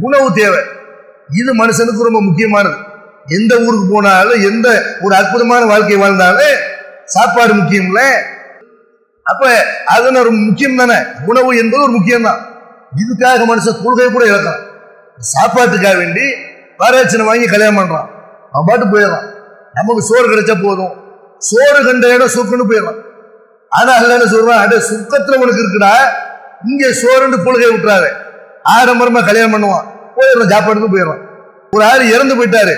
உணவு தேவை. இது மனுஷனுக்கு ரொம்ப முக்கியமானது. எந்த ஊருக்கு போனாலும் எந்த ஒரு அற்புதமான வாழ்க்கை வாழ்ந்தாலும் சாப்பாடு முக்கியம்ல அப்ப அது ஒரு முக்கியம் தானே? உணவு என்பது ஒரு முக்கியம் தான் இதுக்காக மனுஷன் கொள்கை கூட இழக்கிறான். சாப்பாட்டுக்காக வேண்டி வரதட்சணை வாங்கி கல்யாணம் பண்றான். அவன் பாட்டு போயிடறான். நமக்கு சோறு கிடைச்சா போதும். சோறு கண்ட இடம் சுக்குன்னு போயிடறான். ஆனா அல்ல என்ன சொல்றான்? அட சுக்கத்துல உனக்கு இருக்குடா. இங்க சோறுன்னு கொள்கை விட்டுறாரு ஆடம்பரமா கல்யாணம் பண்ணுவான். போயிடுறோம் சாப்பாடுக்கு போயிடுறான் ஒரு ஆள் இறந்து போயிட்டாரு.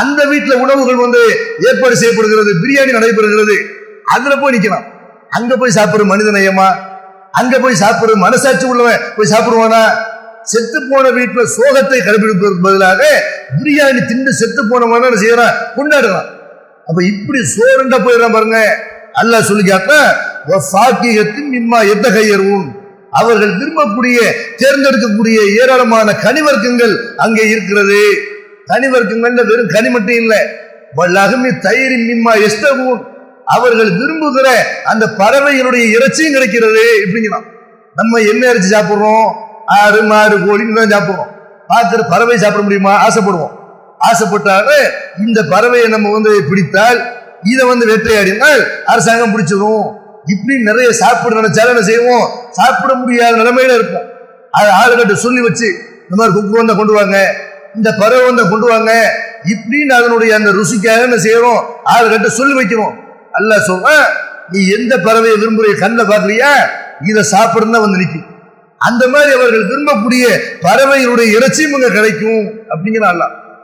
அந்த வீட்டுல உணவுகள் வந்து ஏற்பாடு செய்யப்படுகிறது பிரியாணி நடைபெறுகிறது. அதுல போய் நிக்கலாம் அங்க போய் சாப்பிடுற மனித நேயமா அங்க போய் சாப்பிடுற மனசாட்சி உள்ளவன் போய் சாப்பிடுவானா? செத்து போன வீட்டுல சோகத்தை கடைபிடிப்பதற்கு பதிலாக பிரியாணி திண்டு செத்து போனவன செய்யறான்? கொண்டாடுறான். அப்ப இப்படி சோறுண்டா போயிடறான் பாருங்க. அல்லாஹ் சொல்லி காட்டா சாக்கியத்தின் இம்மா எத்த அவர்கள் விரும்பக்கூடிய தேர்ந்தெடுக்கக்கூடிய ஏராளமான கனிவர்க்கங்கள் அங்கே இருக்கிறது. கனிவர்க்கங்கள் வெறும் கனி மட்டும் இல்லை. வல்லகமி தயிரின் மிம்மா எஸ்தவும் அவர்கள் விரும்புகிற அந்த பறவைகளுடைய இறைச்சியும் கிடைக்கிறது. இப்படிங்கலாம் நம்ம என்ன இறைச்சி சாப்பிடுறோம். ஆறு மாறு கோழின்னு தான் சாப்பிடுவோம் பார்க்குற பறவை சாப்பிட முடியுமா? ஆசைப்படுவோம். ஆசைப்பட்டால இந்த பறவையை நம்ம வந்து பிடித்தால் இதை வந்து வேட்டையாடினால் அரசாங்கம் பிடிச்சிடும் இப்படி நிறைய சாப்பிட நினைச்சாலும் என்ன செய்வோம். சாப்பிட முடியாத நிலைமையில இருப்போம். அது ஆளுகிட்ட சொல்லி வச்சு இந்த மாதிரி குக்கு வந்தா கொண்டு வாங்க இந்த பறவை வந்தா கொண்டு வாங்க. இப்படின்னு அதனுடைய அந்த ருசிக்காக என்ன செய்யறோம். ஆளுகிட்ட சொல்லி வைக்கிறோம். அல்ல சொல்ற நீ எந்த பறவையை விரும்புகிற கண்ணில் பார்க்கலையா இதை சாப்பிடுன்னு வந்து நிற்கும் அந்த மாதிரி அவர்கள் விரும்பக்கூடிய பறவைகளுடைய இறைச்சியும் இங்க கிடைக்கும் அப்படிங்கிற அல்ல